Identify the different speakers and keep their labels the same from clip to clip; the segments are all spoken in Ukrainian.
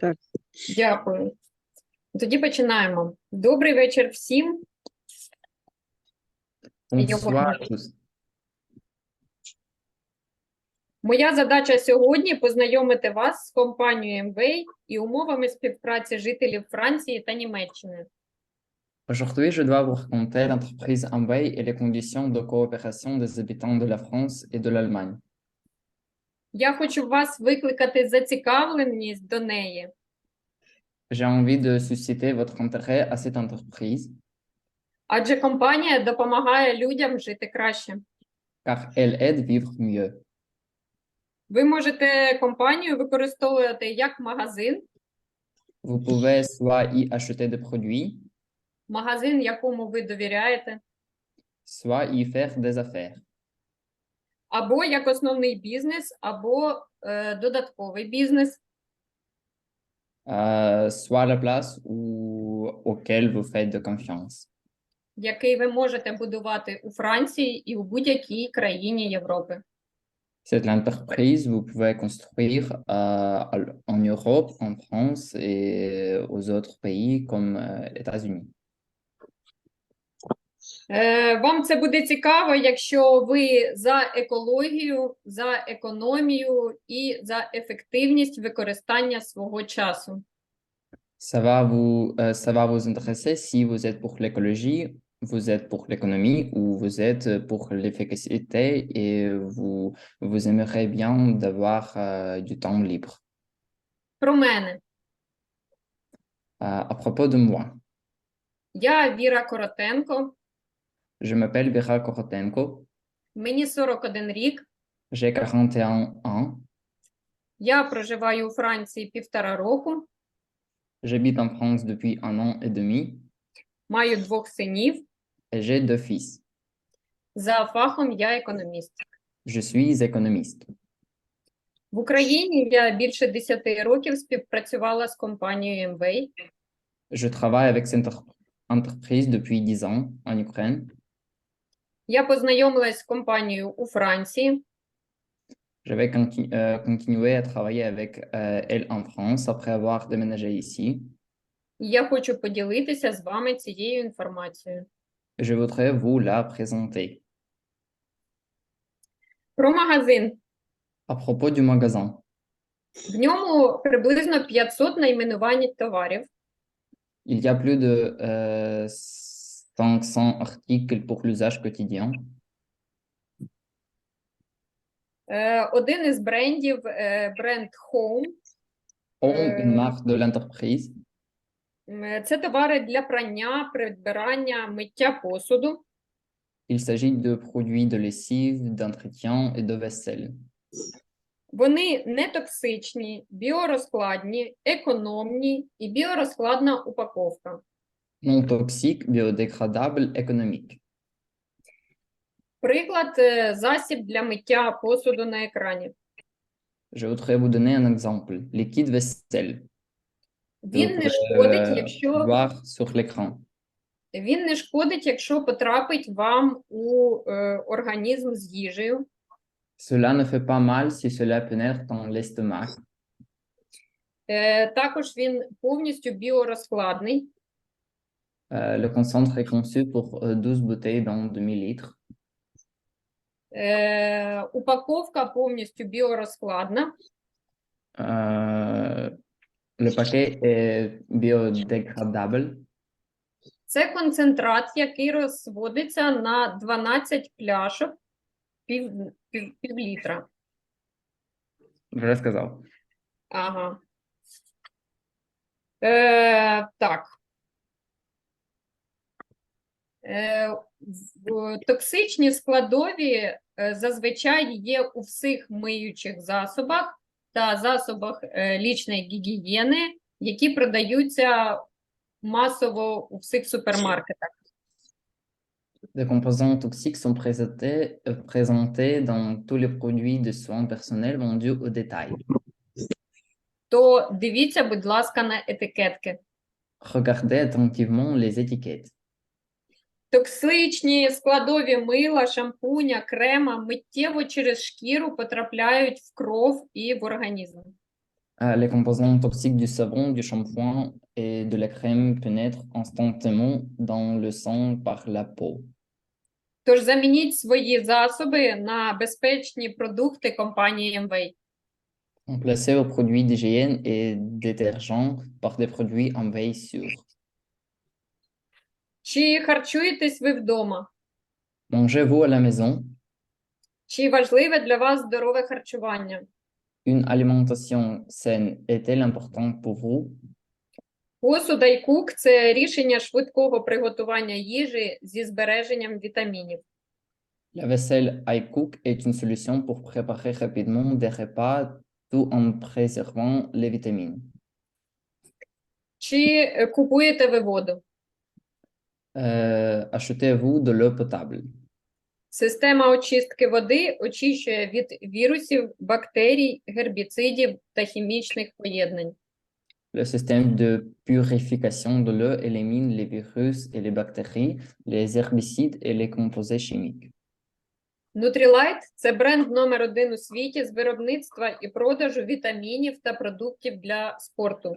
Speaker 1: Так.
Speaker 2: Дякую. Тоді починаємо. Добрий вечір всім. Моя задача сьогодні познайомити вас з компанією МВей і умовами співпраці жителів Франції та Німеччини.
Speaker 3: Aujourd'hui, je dois vous raconter l'entreprise Amway et les conditions de coopération des habitants de la France et de l'Allemagne.
Speaker 2: Я хочу вас викликати зацікавленість до неї,
Speaker 3: J'ai envie de susciter votre intérêt à cette entreprise.
Speaker 2: Адже компанія допомагає людям жити краще.
Speaker 3: car elle aide vivre mieux.
Speaker 2: Ви можете компанію використовувати як магазин,
Speaker 3: Vous pouvez soit y acheter des produits,
Speaker 2: магазин, якому ви довіряєте,
Speaker 3: soit y faire des affaires,
Speaker 2: або як основний бізнес, або е, додатковий бізнес.
Speaker 3: euh, soit la place où, auquel vous faites de confiance.
Speaker 2: який ви можете будувати у Франції і у будь-якій країні Європи.
Speaker 3: Cette entreprise, vous pouvez construire euh, en Europe, en France et aux autres pays comme euh, États-Unis.
Speaker 2: Е, Вам це буде цікаво, якщо ви за екологію, за економію і за ефективність використання свого часу.
Speaker 3: Ça va vous, euh, ça va vous intéresser si vous êtes pour l'écologie, vous êtes pour l'économie ou vous êtes pour l'efficacité et vous, vous aimeriez bien d'avoir euh, du temps libre.
Speaker 2: Про мене.
Speaker 3: Euh, à propos de moi,
Speaker 2: Я Віра Коротенко,
Speaker 3: je m'appelle Vera Korotenko,
Speaker 2: мені 41 рік.
Speaker 3: j'ai 41 ans,
Speaker 2: Я проживаю у Франції півтора року,
Speaker 3: j'habite en France depuis un an et demi
Speaker 2: маю двох синів.
Speaker 3: et j'ai deux fils.
Speaker 2: За фахом я економіст.
Speaker 3: Je suis économiste.
Speaker 2: В Україні я більше 10 років співпрацювала з компанією МВей.
Speaker 3: Je travaille avec cette entre- entreprise depuis 10 ans en Ukraine.
Speaker 2: Я познайомилась з компанією у Франції.
Speaker 3: J'avais conti- euh, continué à travailler avec euh, elle en France après avoir déménagé ici.
Speaker 2: Я хочу поділитися з вами цією інформацією.
Speaker 3: Je voudrais vous la présenter.
Speaker 2: Про магазин.
Speaker 3: À propos du magasin,
Speaker 2: В ньому приблизно 500 найменувань товарів.
Speaker 3: il y a plus de euh, 500 articles pour l'usage quotidien.
Speaker 2: Е, Один із брендів е, бренд Home.
Speaker 3: Home, une
Speaker 2: Euh,
Speaker 3: marque de l'entreprise.
Speaker 2: Це товари для прання, прибирання, миття посуду.
Speaker 3: Il s'agit de produits de lessive, d'entretien et de vaisselle.
Speaker 2: Вони не токсичні, біорозкладні, економні і біорозкладна упаковка.
Speaker 3: Non toxiques, biodégradables, économiques.
Speaker 2: Приклад е, засіб для миття посуду на екрані.
Speaker 3: Je voudrais vous donner un exemple. Liquide vaisselle.
Speaker 2: Він не шкодить,
Speaker 3: е,
Speaker 2: якщо
Speaker 3: Voir sur l'écran.
Speaker 2: він не шкодить, якщо потрапить вам у е, організм з їжею.
Speaker 3: Cela ne fait pas mal si cela pénètre dans l'estomac.
Speaker 2: Е, також він повністю біорозкладний.
Speaker 3: Euh, le concentre est conçu pour euh, 12 bouteilles dans demi-litre.
Speaker 2: Е, упаковка повністю біорозкладна.
Speaker 3: Euh, le paquet est biodégradable.
Speaker 2: Це концентрат, який розводиться на 12 пляшок пів, пів, пів літра.
Speaker 3: L'ai сказал.
Speaker 2: Ага. Е, так. Е, токсичні складові е, зазвичай є у всіх миючих засобах та засобах е, лічної гігієни, які продаються масово у всіх супермаркетах.
Speaker 3: Les composants toxiques sont présentés, euh, présentés dans tous les produits de soins personnels vendus au détail.
Speaker 2: То дивіться, будь ласка, на етикетки.
Speaker 3: Regardez attentivement les étiquettes.
Speaker 2: Токсичні складові мила, шампуня, крема миттєво через шкіру потрапляють в кров і в організм.
Speaker 3: Euh, les composants toxiques du savon, du shampoing et de la crème pénètrent instantanément dans le sang par la peau.
Speaker 2: Тож замініть свої засоби на безпечні продукти компанії MV.
Speaker 3: Remplacez vos produits d'hygiène et détergents par des produits veille sûre.
Speaker 2: Чи харчуєтесь ви вдома?
Speaker 3: Mangez-vous à la maison
Speaker 2: Чи важливе для вас здорове харчування?
Speaker 3: Une alimentation saine est-elle importante pour vous
Speaker 2: Посуда і кук це рішення швидкого приготування їжі зі збереженням вітамінів.
Speaker 3: La vaisselle iCook est une solution pour préparer rapidement des repas tout en préservant les vitamines.
Speaker 2: Чи е, купуєте ви воду?
Speaker 3: Achetez-vous de l'eau potable.
Speaker 2: Система очистки води очищує від вірусів, бактерій, гербіцидів та хімічних поєднань.
Speaker 3: Le système de purification de l'eau élimine les virus et les bactéries, les herbicides et les composés chimiques.
Speaker 2: Nutrilite – це бренд номер один у світі з виробництва і продажу вітамінів та продуктів для спорту.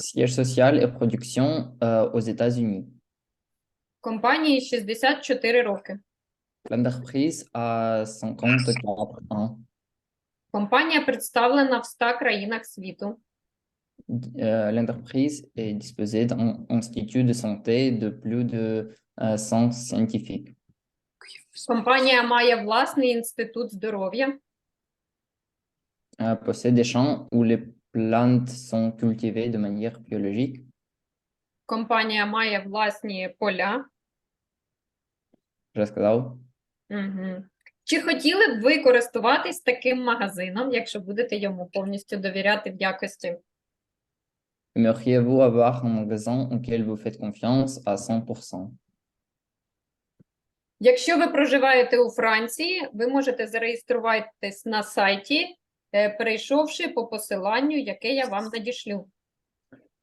Speaker 3: siège social et production euh, aux États-Unis.
Speaker 2: Компанії 64 роки.
Speaker 3: L'entreprise a 54 ans.
Speaker 2: Компанія представлена в 100 країнах світу.
Speaker 3: Euh, L'entreprise est disposée d'un institut de santé de plus de euh, 100 scientifiques.
Speaker 2: Компанія має власний інститут здоров'я.
Speaker 3: Euh, possède des champs où les plantes sont cultivées de manière biologique.
Speaker 2: Компанія має власні поля.
Speaker 3: Je сказал.
Speaker 2: Угу. Чи хотіли б ви користуватись таким магазином, якщо будете йому повністю довіряти в якості?
Speaker 3: Aimeriez-vous avoir un magasin auquel vous faites confiance à 100%?
Speaker 2: Якщо ви проживаєте у Франції, ви можете зареєструватись на сайті, перейшовши по посиланню, яке я вам надішлю.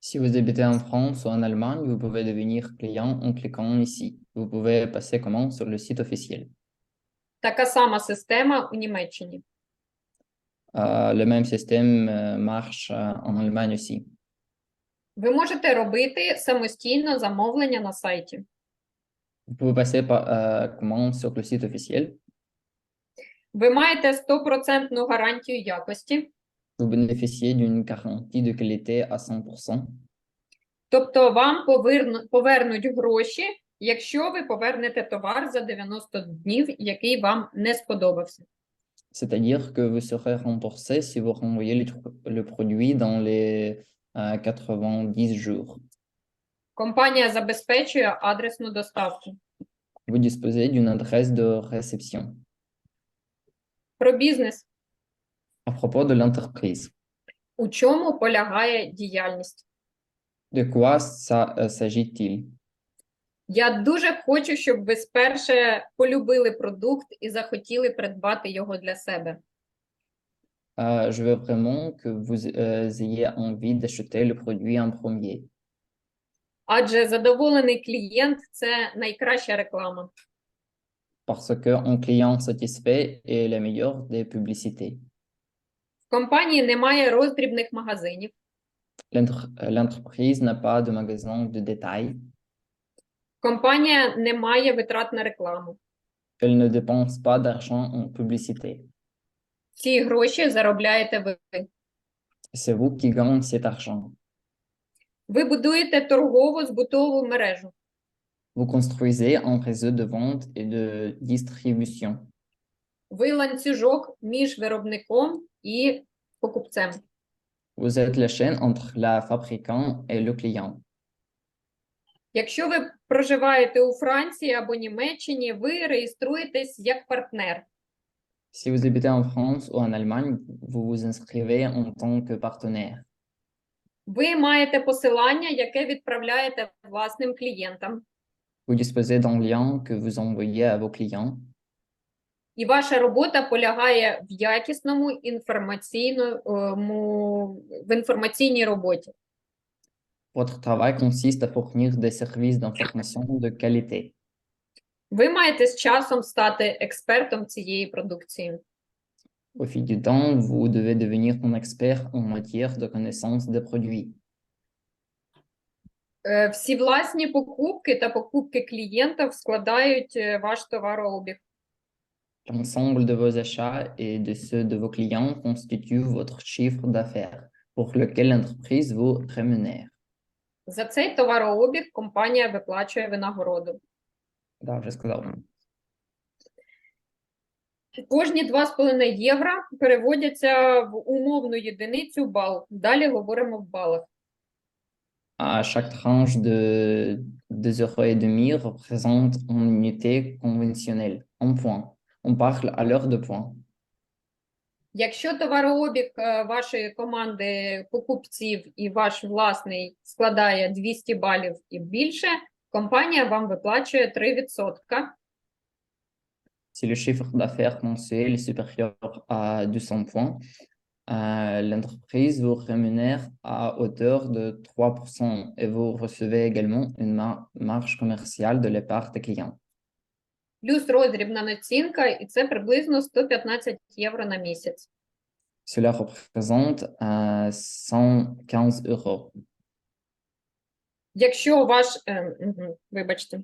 Speaker 3: Si vous habitez en France ou en Allemagne, vous pouvez devenir client en cliquant ici. Vous pouvez passer commande sur le site officiel.
Speaker 2: Така сама система у Німеччині.
Speaker 3: Euh, le même système euh, marche euh, en Allemagne aussi.
Speaker 2: Ви можете робити самостійно замовлення на сайті.
Speaker 3: Vous pouvez passer par euh, commande sur le site officiel.
Speaker 2: Ви маєте стопроцентну гарантію якості,
Speaker 3: Vous bénéficiez d'une garantie de qualité à 100%.
Speaker 2: тобто вам поверну- повернуть гроші, якщо ви повернете товар за 90 днів, який вам не сподобався.
Speaker 3: C'est-à-dire que vous serez remboursé si vous renvoyez le, tru- le produit dans les euh, 90 jours.
Speaker 2: Компанія забезпечує адресну доставку.
Speaker 3: Vous disposez d'une adresse de réception.
Speaker 2: Про бізнес.
Speaker 3: À propos de l'entreprise,
Speaker 2: У чому полягає діяльність?
Speaker 3: de quoi euh, s'agit-il?
Speaker 2: Я дуже хочу, щоб ви сперше полюбили продукт і захотіли придбати його для себе.
Speaker 3: Euh, je veux vraiment que vous euh, ayez envie d'acheter le produit en premier.
Speaker 2: Адже задоволений клієнт це найкраща реклама.
Speaker 3: Parce qu'un client satisfait est la meilleure des publicités.
Speaker 2: В компанії немає роздрібних магазинів.
Speaker 3: L'entre- euh, L'entreprise n'a pas de magasin de détail.
Speaker 2: Компанія не має витрат на рекламу.
Speaker 3: Elle ne dépense pas d'argent en publicité.
Speaker 2: Ці гроші заробляєте ви.
Speaker 3: C'est vous qui gagnez cet argent.
Speaker 2: Ви будуєте торгову збутову мережу.
Speaker 3: Vous construisez un réseau de vente et de distribution.
Speaker 2: Ви ланцюжок між виробником і покупцем.
Speaker 3: Vous êtes la chaîne entre la fabricant et le client.
Speaker 2: Якщо ви проживаєте у Франції або Німеччині, ви реєструєтесь як партнер.
Speaker 3: Si vous habitez en France ou en Allemagne, vous vous inscrivez en tant que partenaire.
Speaker 2: Ви маєте посилання, яке відправляєте власним клієнтам.
Speaker 3: Vous disposez d'un lien que vous envoyez à vos clients.
Speaker 2: І ваша робота полягає в якісному інформаційному в інформаційній роботі.
Speaker 3: Votre travail consiste à fournir des services d'information de qualité.
Speaker 2: Ви маєте з часом стати експертом цієї продукції.
Speaker 3: Au fil du temps, vous devez devenir un expert en matière de connaissance des produits.
Speaker 2: Е, Всі власні покупки та покупки клієнтів складають е, ваш товарообіг.
Speaker 3: L'ensemble de vos achats et de ceux de vos clients constituent votre chiffre d'affaires pour lequel l'entreprise vous rémunère.
Speaker 2: За цей товарообіг компанія виплачує винагороду.
Speaker 3: Да, вже сказав.
Speaker 2: Кожні 2,5 євро переводяться в умовну єдиницю бал. Далі говоримо в балах.
Speaker 3: À chaque tranche de 2,5 euros et demi représente une unité conventionnelle, en points. On parle à l'heure de points.
Speaker 2: Якщо товарообіг е, вашої команди покупців і ваш власний складає 200 балів і більше, компанія вам виплачує 3%.
Speaker 3: Si le chiffre d'affaires mensuel est supérieur à 200 points, euh, l'entreprise vous rémunère à hauteur de 3% et vous recevez également une mar- marge commerciale de la part des clients.
Speaker 2: Плюс роздрібна націнка, і це приблизно 115 євро на місяць.
Speaker 3: Cela représente euh, 115 euros.
Speaker 2: Якщо ваш, е, мгм, вибачте,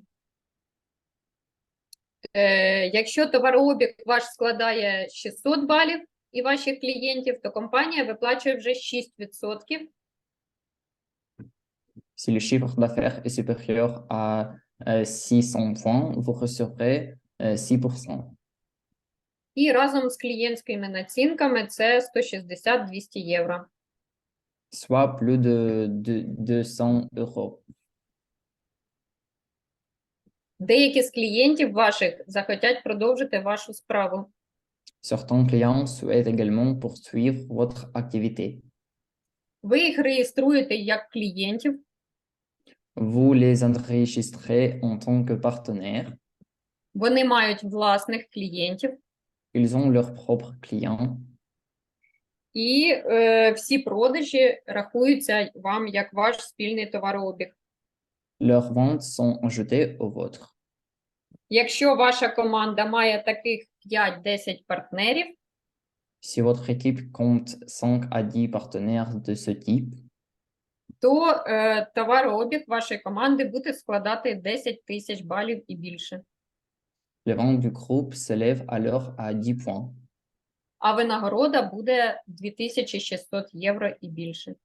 Speaker 2: е, якщо товарообіг ваш складає 600 балів і ваших клієнтів, то компанія виплачує вже 6%.
Speaker 3: Si le chiffre d'affaires est supérieur à euh, 600 points, vous recevrez euh, 6%.
Speaker 2: І разом з клієнтськими націнками це 160-200 євро.
Speaker 3: soit plus de, de 200 euros.
Speaker 2: Деякі з клієнтів ваших захотять продовжити вашу справу.
Speaker 3: Certains clients souhaitent également poursuivre votre activité.
Speaker 2: Ви їх реєструєте як клієнтів,
Speaker 3: Vous les enregistrez en tant que partenaires.
Speaker 2: вони мають власних клієнтів,
Speaker 3: Ils ont leurs propres clients
Speaker 2: і е, всі продажі рахуються вам як ваш спільний товарообіг.
Speaker 3: Leurs ventes sont ajoutées au vôtre.
Speaker 2: Якщо ваша команда має таких 5-10 партнерів,
Speaker 3: Si votre équipe compte 5 à 10 partenaires de ce type,
Speaker 2: то е, товарообіг вашої команди буде складати 10 тисяч балів і більше.
Speaker 3: les ventes du groupe s'élèvent alors à 10 points.
Speaker 2: А винагорода буде 2600 євро і більше.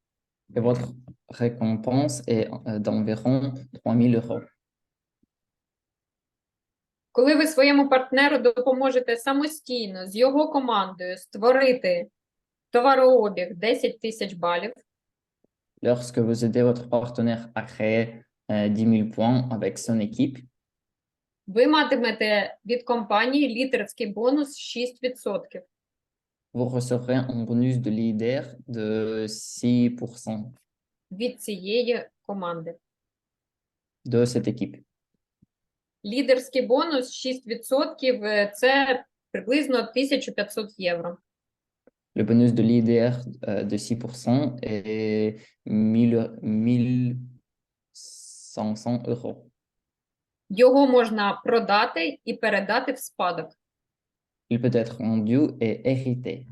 Speaker 3: Et votre récompense est euh, d'environ 3000 euros.
Speaker 2: Коли ви своєму партнеру допоможете самостійно з його командою створити товарообіг 10 тисяч балів,
Speaker 3: Lorsque vous aidez votre partenaire à créer euh, 10 000 points avec son équipe,
Speaker 2: ви матимете від компанії лідерський бонус 6%
Speaker 3: vous recevrez un bonus de leader de 6%
Speaker 2: від цієї команди.
Speaker 3: de cette équipe.
Speaker 2: Лідерський бонус 6% е, це приблизно 1500 євро.
Speaker 3: Le bonus de leader euh, de 6% est 1000 1500 euros.
Speaker 2: Його можна продати і передати в спадок.
Speaker 3: Il peut être vendu et hérité.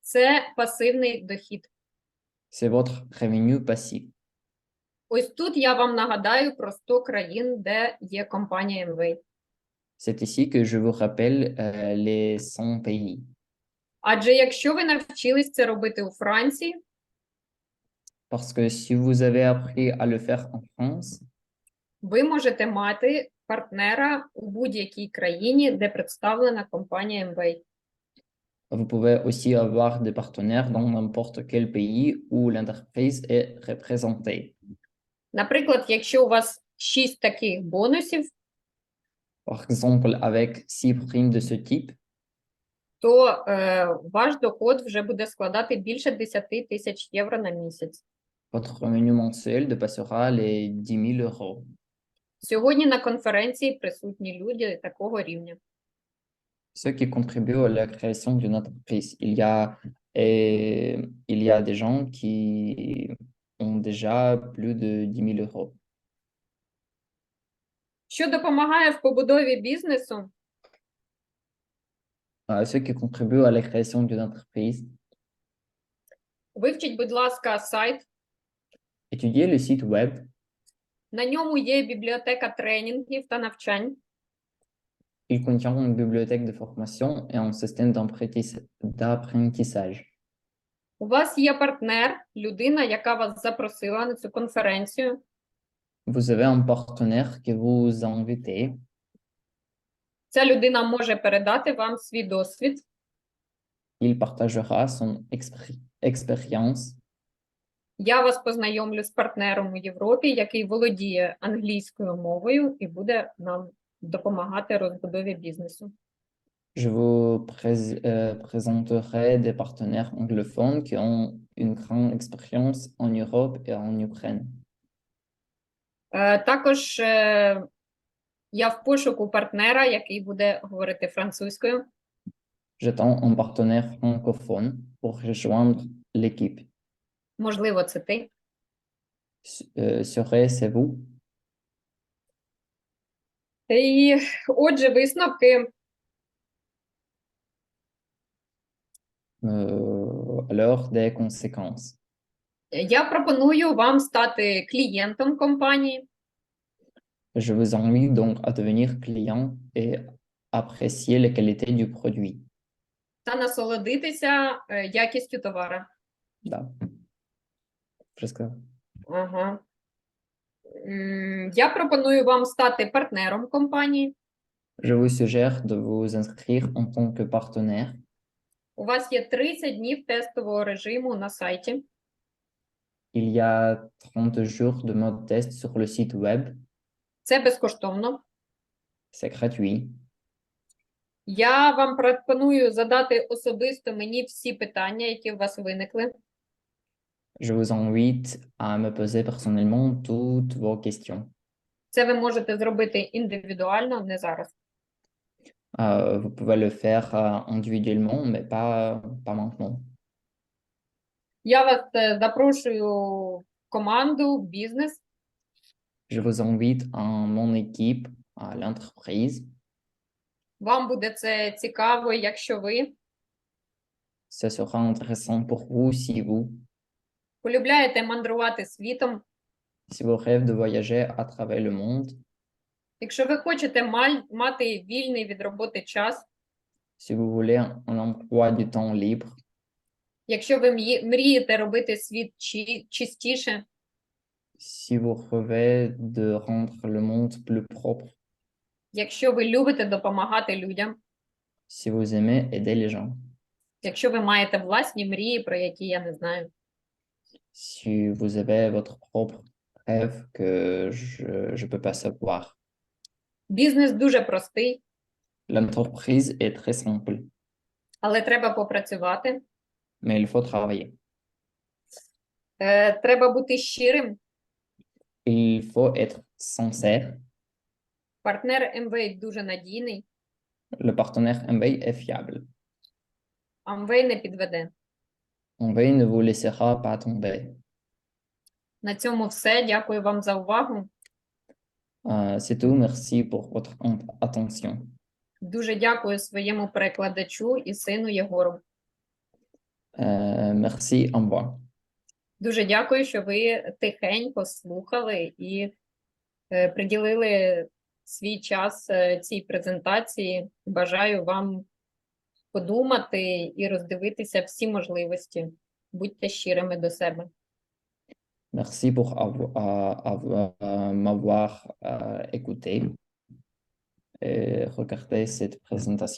Speaker 2: Це пасивний дохід.
Speaker 3: C'est votre revenu passif.
Speaker 2: Ось тут я вам нагадаю про 100 країн, де є компанія МВ.
Speaker 3: C'est ici que je vous rappelle euh, les 100 pays.
Speaker 2: Адже якщо ви навчились це робити у Франції,
Speaker 3: Parce que si vous avez appris à le faire en France,
Speaker 2: ви можете мати партнера у будь-якій країні, де представлена компанія МВ.
Speaker 3: vous pouvez aussi avoir des partenaires dans n'importe quel pays où l'entreprise est représentée.
Speaker 2: Наприклад, якщо у вас 6 таких бонусів,
Speaker 3: Par exemple, avec 6 primes de ce type,
Speaker 2: то е, ваш доход вже буде складати більше 10 тисяч євро на місяць.
Speaker 3: Votre revenu mensuel dépassera les 10 000 euros.
Speaker 2: Сьогодні на конференції присутні люди такого рівня.
Speaker 3: Ceux qui contribuent à la création d'une entreprise, il y a, et, il y a des gens qui ont déjà plus de 10 000 euros.
Speaker 2: Що допомагає в побудові бізнесу?
Speaker 3: Euh, ceux qui contribuent à la création d'une entreprise,
Speaker 2: Вивчіть, будь ласка, сайт.
Speaker 3: étudiez le site web.
Speaker 2: На ньому є бібліотека тренінгів та навчань.
Speaker 3: Il contient une bibliothèque de formation et un système d'apprentissa- d'apprentissage.
Speaker 2: У вас є партнер, людина, яка вас запросила на цю конференцію.
Speaker 3: Vous avez un partenaire qui vous a invité.
Speaker 2: Ця людина може передати вам свій досвід.
Speaker 3: Il partagera son expérience.
Speaker 2: Я вас познайомлю з партнером у Європі, який володіє англійською мовою і буде нам допомагати розбудові бізнесу.
Speaker 3: Je vous prés- euh, présenterai des partenaires anglophones qui ont une grande expérience en Europe et en Ukraine.
Speaker 2: Е, Також е, я в пошуку партнера, який буде говорити французькою.
Speaker 3: J'attends un partenaire francophone pour rejoindre l'équipe.
Speaker 2: Можливо, це ти.
Speaker 3: S- euh, Serait-ce vous?
Speaker 2: І отже, висновки.
Speaker 3: alors, des conséquences.
Speaker 2: Я пропоную вам стати клієнтом компанії.
Speaker 3: Je vous invite donc à devenir client et apprécier les qualités du produit.
Speaker 2: та насолодитися е, якістю товара.
Speaker 3: Да.
Speaker 2: Ага. Я пропоную вам стати партнером компанії.
Speaker 3: Je vous suggère de vous inscrire en tant que partenaire.
Speaker 2: У вас є 30 днів тестового режиму на сайті.
Speaker 3: Il y a 30 jours de mode test sur le site web.
Speaker 2: Це безкоштовно.
Speaker 3: C'est gratuit.
Speaker 2: Я вам пропоную задати особисто мені всі питання, які у вас виникли.
Speaker 3: Je vous invite à me poser personnellement toutes vos questions.
Speaker 2: Це ви можете зробити індивідуально, не зараз.
Speaker 3: Euh, vous pouvez le faire euh, individuellement, mais pas, pas maintenant.
Speaker 2: Я вас е, запрошую в команду, в бізнес.
Speaker 3: Je vous invite à mon équipe, à l'entreprise.
Speaker 2: Вам буде це цікаво, якщо ви
Speaker 3: Ce sera intéressant pour vous si vous,
Speaker 2: полюбляєте мандрувати світом.
Speaker 3: si vous rêvez de voyager à travers le monde,
Speaker 2: Якщо ви хочете мати вільний від роботи час,
Speaker 3: si vous voulez un emploi du temps libre,
Speaker 2: якщо ви мрієте робити світ чи- чистіше,
Speaker 3: si vous rêvez de rendre le monde plus propre,
Speaker 2: якщо ви любите допомагати людям,
Speaker 3: si vous aimez aider les gens,
Speaker 2: якщо ви маєте власні мрії, про які я не знаю.
Speaker 3: si vous avez votre propre rêve que je ne peux pas savoir.
Speaker 2: Бізнес дуже простий,
Speaker 3: L'entreprise est très simple,
Speaker 2: але треба попрацювати.
Speaker 3: mais il faut travailler.
Speaker 2: Е, Треба бути щирим.
Speaker 3: Il faut être sincère.
Speaker 2: Партнер МВ дуже надійний,
Speaker 3: Le partenaire MBA est fiable.
Speaker 2: а не підведе.
Speaker 3: MBA ne vous laissera pas tomber.
Speaker 2: На цьому все. Дякую вам за увагу.
Speaker 3: C'est tout. Merci pour votre attention.
Speaker 2: Дуже дякую своєму перекладачу і сину Єгору.
Speaker 3: Merci. Au revoir.
Speaker 2: Дуже дякую, що ви тихенько слухали і е, приділили свій час е, цій презентації. Бажаю вам подумати і роздивитися всі можливості. Будьте щирими до себе.
Speaker 3: Merci pour euh, euh, m'avoir euh, écouté et regardé cette présentation.